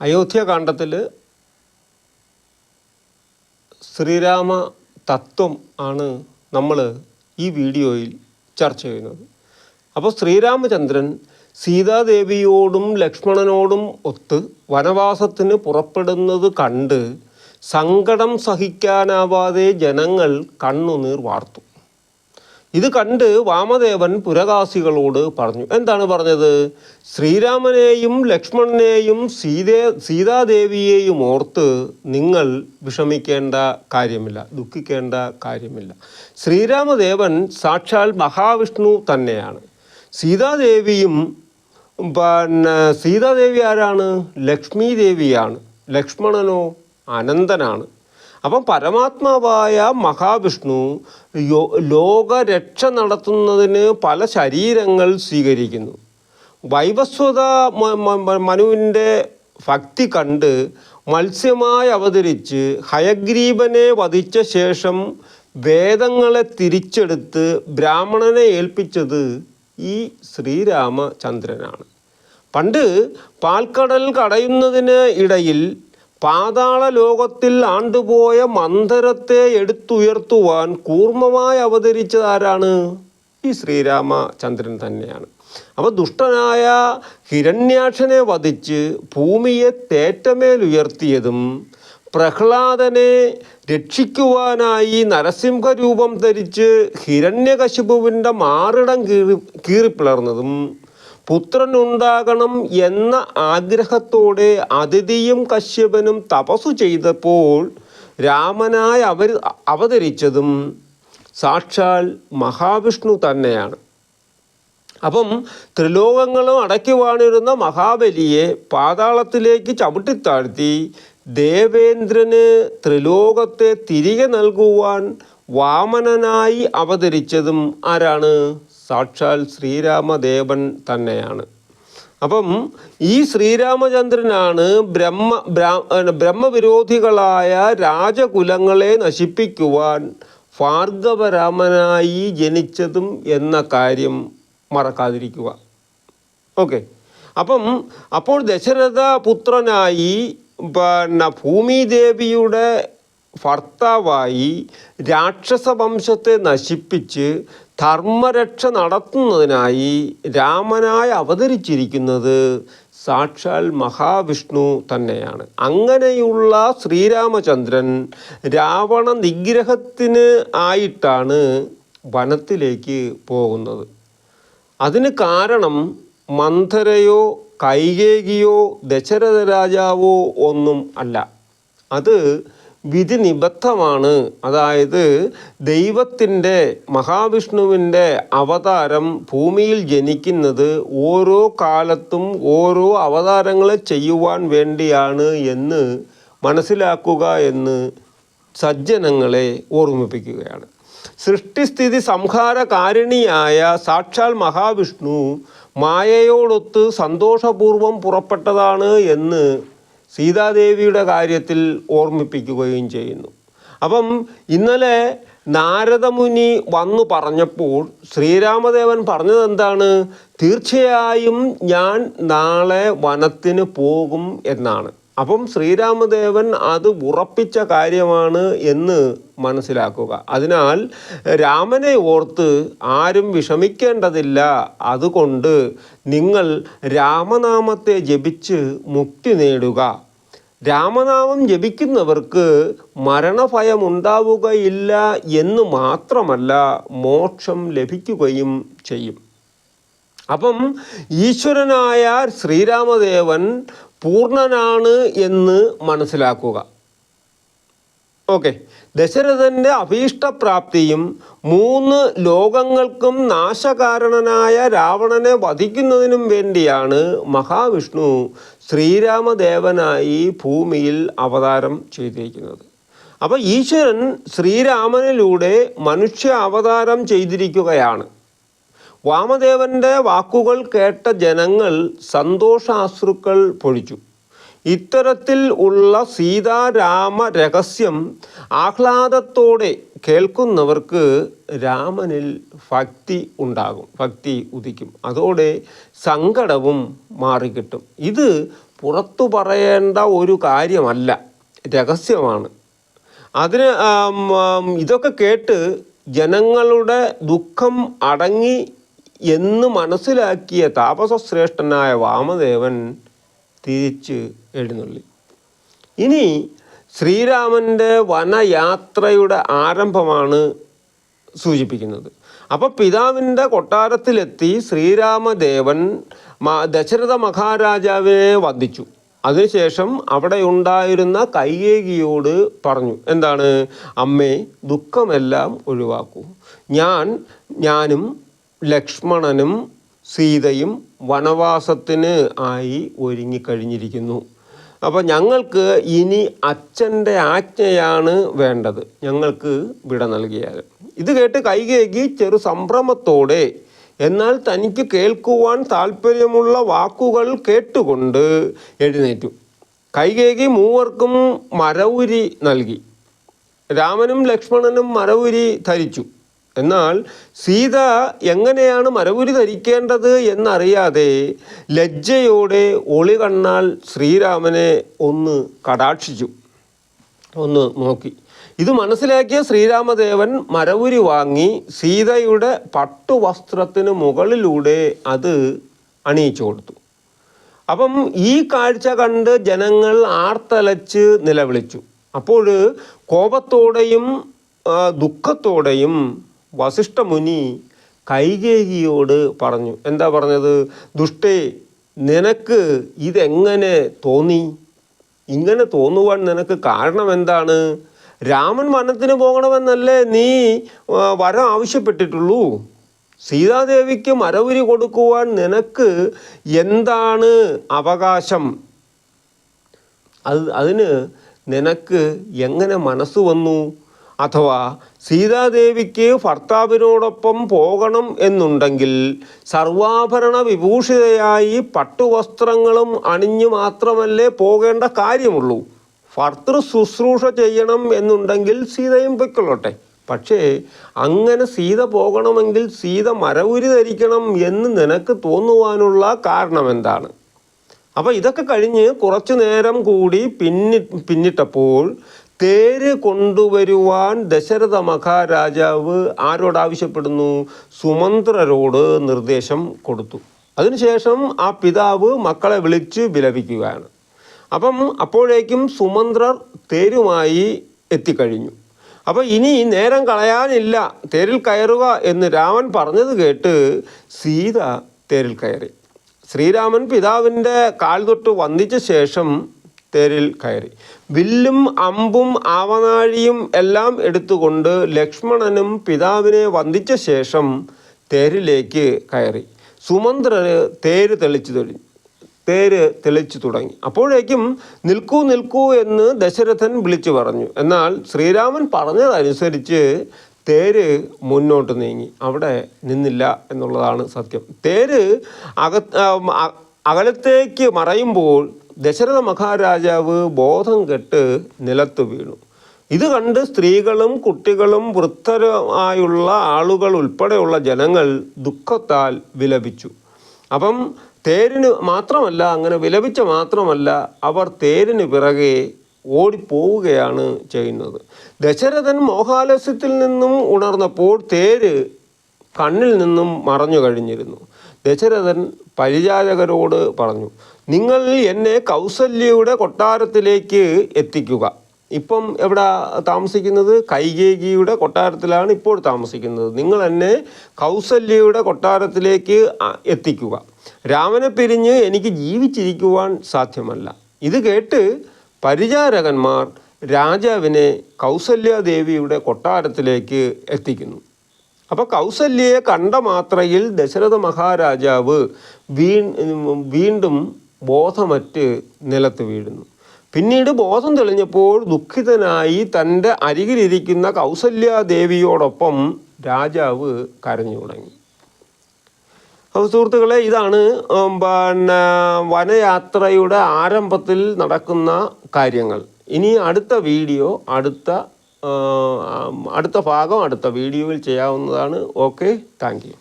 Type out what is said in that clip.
അയോധ്യകാന്ഡത്തിൽ ശ്രീരാമ തത്വം ആണ് നമ്മൾ ഈ വീഡിയോയിൽ ചർച്ച ചെയ്യുന്നത്. അപ്പോൾ ശ്രീരാമചന്ദ്രൻ സീതാദേവിയോടും ലക്ഷ്മണനോടും ഒത്ത് വനവാസത്തിന് പുറപ്പെടുന്നത് കണ്ട് സങ്കടം സഹിക്കാനാവാതെ ജനങ്ങൾ കണ്ണുനീർ വാർത്തു. ഇത് കണ്ട് വാമദേവൻ പുരകാസികളോട് പറഞ്ഞു. എന്താണ് പറഞ്ഞത്? ശ്രീരാമനെയും ലക്ഷ്മണനെയും സീതേ സീതാദേവിയെയും ഓർത്ത് നിങ്ങൾ വിഷമിക്കേണ്ട കാര്യമില്ല ദുഃഖിക്കേണ്ട കാര്യമില്ല. ശ്രീരാമദേവൻ സാക്ഷാൽ മഹാവിഷ്ണു തന്നെയാണ്. സീതാദേവിയും പിന്നെ സീതാദേവി ആരാണ്? ലക്ഷ്മി ദേവിയാണ്. ലക്ഷ്മണനോ അനന്തനാണ്. അപ്പം പരമാത്മാവായ മഹാവിഷ്ണു യോ ലോകരക്ഷ നടത്തുന്നതിന് പല ശരീരങ്ങൾ സ്വീകരിക്കുന്നു. വൈവസ്വത മനുവിന്റെ ഭക്തി കണ്ട് മത്സ്യമായി അവതരിച്ച് ഹയഗ്രീവനെ വധിച്ച ശേഷം വേദങ്ങളെ തിരിച്ചെടുത്ത് ബ്രാഹ്മണനെ ഏൽപ്പിച്ചത് ഈ ശ്രീരാമചന്ദ്രനാണ്. പണ്ട് പാൽക്കടൽ കടയുന്നതിന് ഇടയിൽ പാതാള ലോകത്തിൽ ആണ്ടുപോയ മന്ദരത്തെ എടുത്തുയർത്തുവാൻ കൂർമ്മമായി അവതരിച്ചത് ആരാണ്? ഈ ശ്രീരാമചന്ദ്രൻ തന്നെയാണ്. അപ്പോൾ ദുഷ്ടനായ ഹിരണ്യാക്ഷനെ വധിച്ച് ഭൂമിയെ തേറ്റമേലുയർത്തിയതും പ്രഹ്ലാദനെ രക്ഷിക്കുവാനായി നരസിംഹരൂപം ധരിച്ച് ഹിരണ്യകശിപുവിന്റെ മാറിടം കീറി കീറിപ്പിളർന്നതും പുത്രനുണ്ടാകണം എന്ന ആഗ്രഹത്തോടെ അതിഥിയും കശ്യപനും തപസ്സു ചെയ്തപ്പോൾ രാമനായി അവർ അവതരിച്ചതും സാക്ഷാൽ മഹാവിഷ്ണു തന്നെയാണ്. അപ്പം ത്രിലോകങ്ങളും അടയ്ക്കുവാണിരുന്ന മഹാബലിയെ പാതാളത്തിലേക്ക് ചവിട്ടിത്താഴ്ത്തി ദേവേന്ദ്രന് ത്രിലോകത്തെ തിരികെ നൽകുവാൻ വാമനനായി അവതരിച്ചതും ആരാണ്? സാക്ഷാൽ ശ്രീരാമദേവൻ തന്നെയാണ്. അപ്പം ഈ ശ്രീരാമചന്ദ്രനാണ് ബ്രഹ്മ ബ്രഹ്മവിരോധികളായ രാജകുലങ്ങളെ നശിപ്പിക്കുവാൻ ഭാർഗവരാമനായി ജനിച്ചതും എന്ന കാര്യം മറക്കാതിരിക്കുക. ഓക്കെ. അപ്പം അപ്പോൾ ദശരഥ പുത്രനായി പിന്നെ ഭൂമിദേവിയുടെ ഭർത്താവായി രാക്ഷസ വംശത്തെ നശിപ്പിച്ച് ധർമ്മരക്ഷ നടത്തുന്നതിനായി രാമനായി അവതരിച്ചിരിക്കുന്നത് സാക്ഷാൽ മഹാവിഷ്ണു തന്നെയാണ്. അങ്ങനെയുള്ള ശ്രീരാമചന്ദ്രൻ രാവണ നിഗ്രഹത്തിന് ആയിട്ടാണ് വനത്തിലേക്ക് പോകുന്നത്. അതിന് കാരണം മന്ധരയോ കൈകേകിയോ ദശരഥ രാജാവോ ഒന്നും അല്ല. അത് വിധി നിബദ്ധമാണ് അതായത് ദൈവത്തിന്റെ മഹാവിഷ്ണുവിന്റെ അവതാരം ഭൂമിയിൽ ജനിക്കുന്നത് ഓരോ കാലത്തും ഓരോ അവതാരങ്ങൾ ചെയ്യുവാൻ വേണ്ടിയാണ് എന്ന് മനസ്സിലാക്കുക എന്ന് സജ്ജനങ്ങളെ ഓർമ്മിപ്പിക്കുകയാണ്. സൃഷ്ടിസ്ഥിതി സംഹാരകാരിണിയായ സാക്ഷാൽ മഹാവിഷ്ണു മായയോടൊത്ത് സന്തോഷപൂർവം പുറപ്പെട്ടതാണ് എന്ന് സീതാദേവിയുടെ കാര്യത്തിൽ ഓർമ്മിപ്പിക്കുകയും ചെയ്യുന്നു. അപ്പം ഇന്നലെ നാരദമുനി വന്നു പറഞ്ഞപ്പോൾ ശ്രീരാമദേവൻ പറഞ്ഞത് എന്താണ്? തീർച്ചയായും ഞാൻ നാളെ വനത്തിന് പോകും എന്നാണ്. അപ്പം ശ്രീരാമദേവൻ അത് ഉറപ്പിച്ച കാര്യമാണ് എന്ന് മനസ്സിലാക്കുക. അതിനാൽ രാമനെ ഓർത്ത് ആരും വിഷമിക്കേണ്ടതില്ല. അതുകൊണ്ട് നിങ്ങൾ രാമനാമത്തെ ജപിച്ച് മുക്തി നേടുക. രാമനാമം ജപിക്കുന്നവർക്ക് മരണഭയം ഉണ്ടാവുകയില്ല എന്ന് മാത്രമല്ല മോക്ഷം ലഭിക്കുകയും ചെയ്യും. അപ്പം ഈശ്വരനായ ശ്രീരാമദേവൻ പൂർണനാണ് എന്ന് മനസ്സിലാക്കുക. ഓക്കെ. ദശരഥന്റെ അഭീഷ്ടപ്രാപ്തിയും മൂന്ന് ലോകങ്ങൾക്കും നാശകാരണനായ രാവണനെ വധിക്കുന്നതിനും വേണ്ടിയാണ് മഹാവിഷ്ണു ശ്രീരാമദേവനായി ഭൂമിയിൽ അവതാരം ചെയ്തിരിക്കുന്നത്. അപ്പോൾ ഈശ്വരൻ ശ്രീരാമനിലൂടെ മനുഷ്യ അവതാരം ചെയ്തിരിക്കുകയാണ്. വാമദേവന്റെ വാക്കുകൾ കേട്ട ജനങ്ങൾ സന്തോഷാശ്രുക്കൾ പൊഴിച്ചു. ഇത്തരത്തിൽ ഉള്ള സീതാരാമ രഹസ്യം ആഹ്ലാദത്തോടെ കേൾക്കുന്നവർക്ക് രാമനിൽ ഭക്തി ഉണ്ടാകും ഭക്തി ഉദിക്കും. അതോടെ സങ്കടവും മാറിക്കിട്ടും. ഇത് പുറത്തു പറയേണ്ട ഒരു കാര്യമല്ല രഹസ്യമാണ്. അതിന് ഇതൊക്കെ കേട്ട് ജനങ്ങളുടെ ദുഃഖം അടങ്ങി എന്ന് മനസ്സിലാക്കിയ താപസശ്രേഷ്ഠനായ വാമദേവൻ തിരിച്ച് എഴുന്നള്ളി. ഇനി ശ്രീരാമന്റെ വനയാത്രയുടെ ആരംഭമാണ് സൂചിപ്പിക്കുന്നത്. അപ്പോൾ പിതാവിന്റെ കൊട്ടാരത്തിലെത്തി ശ്രീരാമദേവൻ ദശരഥ മഹാരാജാവിനെ വധിച്ചു അതിനുശേഷം അവിടെ ഉണ്ടായിരുന്ന കൈകേകിയോട് പറഞ്ഞു എന്താണ്? അമ്മേ ദുഃഖമെല്ലാം ഒഴിവാക്കൂ. ഞാൻ ഞാനും ലക്ഷ്മണനും സീതയും വനവാസത്തിന് ആയി ഒരുങ്ങിക്കഴിഞ്ഞിരിക്കുന്നു. അപ്പോൾ ഞങ്ങൾക്ക് ഇനി അച്ഛന്റെ ആജ്ഞയാണ് വേണ്ടത്. ഞങ്ങൾക്ക് വിട നൽകിയാൽ. ഇത് കേട്ട് കൈകേകി ചെറു സംഭ്രമത്തോടെ എന്നാൽ തനിക്ക് കേൾക്കുവാൻ താല്പര്യമുള്ള വാക്കുകൾ കേട്ടുകൊണ്ട് എഴുന്നേറ്റു. കൈകേകി മൂവർക്കും മരവുരി നൽകി. രാമനും ലക്ഷ്മണനും മരവുരി ധരിച്ചു. എന്നാൽ സീത എങ്ങനെയാണ് മരവുരി ധരിക്കേണ്ടത് എന്നറിയാതെ ലജ്ജയോടെ ഒളി കണ്ണാൽ ശ്രീരാമനെ ഒന്ന് കടാക്ഷിച്ചു. ഒന്ന് നോക്കി. ഇത് മനസ്സിലാക്കിയ ശ്രീരാമദേവൻ മരവുരി വാങ്ങി സീതയുടെ പട്ടുവസ്ത്രത്തിന് മുകളിലൂടെ അത് അണിയിച്ചു കൊടുത്തു. അപ്പം ഈ കാഴ്ച കണ്ട് ജനങ്ങൾ ആർത്തലച്ച് നിലവിളിച്ചു. അപ്പോൾ കോപത്തോടെയും ദുഃഖത്തോടെയും വസിഷ്ഠമുനി കൈകേകിയോട് പറഞ്ഞു. എന്താ പറഞ്ഞത്? ദുഷ്ടേ നിനക്ക് ഇതെങ്ങനെ തോന്നി? ഇങ്ങനെ തോന്നുവാൻ നിനക്ക് കാരണം എന്താണ്? രാമൻ വനത്തിന് പോകണമെന്നല്ലേ നീ വരം ആവശ്യപ്പെട്ടിട്ടുള്ളൂ. സീതാദേവിക്ക് മരവുരി കൊടുക്കുവാൻ നിനക്ക് എന്താണ് അവകാശം? അത് അതിന് നിനക്ക് എങ്ങനെ മനസ്സ് വന്നു? അഥവാ സീതാദേവിക്ക് ഭർത്താവിനോടൊപ്പം പോകണം എന്നുണ്ടെങ്കിൽ സർവാഭരണ വിഭൂഷിതയായി പട്ടുവസ്ത്രങ്ങളും അണിഞ്ഞു മാത്രമല്ലേ പോകേണ്ട കാര്യമുള്ളൂ. ഭർത്തൃ ശുശ്രൂഷ ചെയ്യണം എന്നുണ്ടെങ്കിൽ സീതയും പൊയ്ക്കൊള്ളട്ടെ. പക്ഷേ അങ്ങനെ സീത പോകണമെങ്കിൽ സീത മരവുരി ധരിക്കണം എന്ന് നിനക്ക് തോന്നുവാനുള്ള കാരണം എന്താണ് അപ്പോൾ ഇതൊക്കെ കഴിഞ്ഞ് കുറച്ചു നേരം കൂടി പിന്നി പിന്നിട്ടപ്പോൾ തേര് കൊണ്ടുവരുവാൻ ദശരഥ മഹാരാജാവ് ആരോട് ആവശ്യപ്പെടുന്നു? സുമന്ത്രരോട് നിർദ്ദേശം കൊടുത്തു. അതിനുശേഷം ആ പിതാവ് മക്കളെ വിളിച്ച് വിലപിക്കുകയാണ്. അപ്പം അപ്പോഴേക്കും സുമന്ത്രർ തേരുമായി എത്തിക്കഴിഞ്ഞു. അപ്പോൾ ഇനി നേരം കളയാനില്ല തേരിൽ കയറുക എന്ന് രാമൻ പറഞ്ഞത് കേട്ട് സീത തേരിൽ കയറി. ശ്രീരാമൻ പിതാവിന്റെ കാൽ തൊട്ട് വന്ദിച്ച ശേഷം തേരിൽ കയറി. വില്ലും അമ്പും ആവനാഴിയും എല്ലാം എടുത്തുകൊണ്ട് ലക്ഷ്മണനും പിതാവിനെ വന്ദിച്ച ശേഷം തേരിലേക്ക് കയറി. സുമന്ത്രന് തേര് തെളിച്ചു തെളിഞ്ഞു തേര് തെളിച്ചു തുടങ്ങി. അപ്പോഴേക്കും നിൽക്കൂ നിൽക്കൂ എന്ന് ദശരഥൻ വിളിച്ചു പറഞ്ഞു. എന്നാൽ ശ്രീരാമൻ പറഞ്ഞതനുസരിച്ച് തേര് മുന്നോട്ട് നീങ്ങി. അവിടെ നിന്നില്ല എന്നുള്ളതാണ് സത്യം. തേര് അക അകലത്തേക്ക് മറയുമ്പോൾ ദശരഥ മഹാരാജാവ് ബോധം കെട്ട് നിലത്ത് വീണു. ഇത് കണ്ട് സ്ത്രീകളും കുട്ടികളും വൃദ്ധരുമായുള്ള ആളുകൾ ഉൾപ്പെടെയുള്ള ജനങ്ങൾ ദുഃഖത്താൽ വിലപിച്ചു. അപ്പം തേരിന് മാത്രമല്ല അങ്ങനെ വിലപിച്ച മാത്രമല്ല അവർ തേരിന് പിറകെ ഓടിപ്പോവുകയാണ് ചെയ്യുന്നത്. ദശരഥൻ മോഹാലസ്യത്തിൽ നിന്നും ഉണർന്നപ്പോൾ തേര് കണ്ണിൽ നിന്നും മറഞ്ഞു കഴിഞ്ഞിരുന്നു. ദശരഥൻ പരിചാരകരോട് പറഞ്ഞു നിങ്ങൾ എന്നെ കൗസല്യയുടെ കൊട്ടാരത്തിലേക്ക് എത്തിക്കുക. ഇപ്പം എവിടെ താമസിക്കുന്നത്? കൈകേകിയുടെ കൊട്ടാരത്തിലാണ് ഇപ്പോൾ താമസിക്കുന്നത്. നിങ്ങൾ എന്നെ കൗസല്യയുടെ കൊട്ടാരത്തിലേക്ക് എത്തിക്കുക. രാമനെ പിരിഞ്ഞ് എനിക്ക് ജീവിച്ചിരിക്കുവാൻ സാധ്യമല്ല. ഇത് കേട്ട് പരിചാരകന്മാർ രാജാവിനെ കൗസല്യാദേവിയുടെ കൊട്ടാരത്തിലേക്ക് എത്തിക്കുന്നു. അപ്പോൾ കൗസല്യയെ കണ്ട മാത്രയിൽ ദശരഥ മഹാരാജാവ് വീ വീണ്ടും ബോധമറ്റ് നിലത്ത് വീഴുന്നു. പിന്നീട് ബോധം തെളിഞ്ഞപ്പോൾ ദുഃഖിതനായി തന്റെ അരികിലിരിക്കുന്ന കൗസല്യാദേവിയോടൊപ്പം രാജാവ് കരഞ്ഞു തുടങ്ങി. അപ്പോൾ സുഹൃത്തുക്കളെ ഇതാണ് പിന്നെ വനയാത്രയുടെ ആരംഭത്തിൽ നടക്കുന്ന കാര്യങ്ങൾ. ഇനി അടുത്ത വീഡിയോ അടുത്ത അടുത്ത ഭാഗം അടുത്ത വീഡിയോയിൽ ചെയ്യാവുന്നതാണ്. Okay thank you.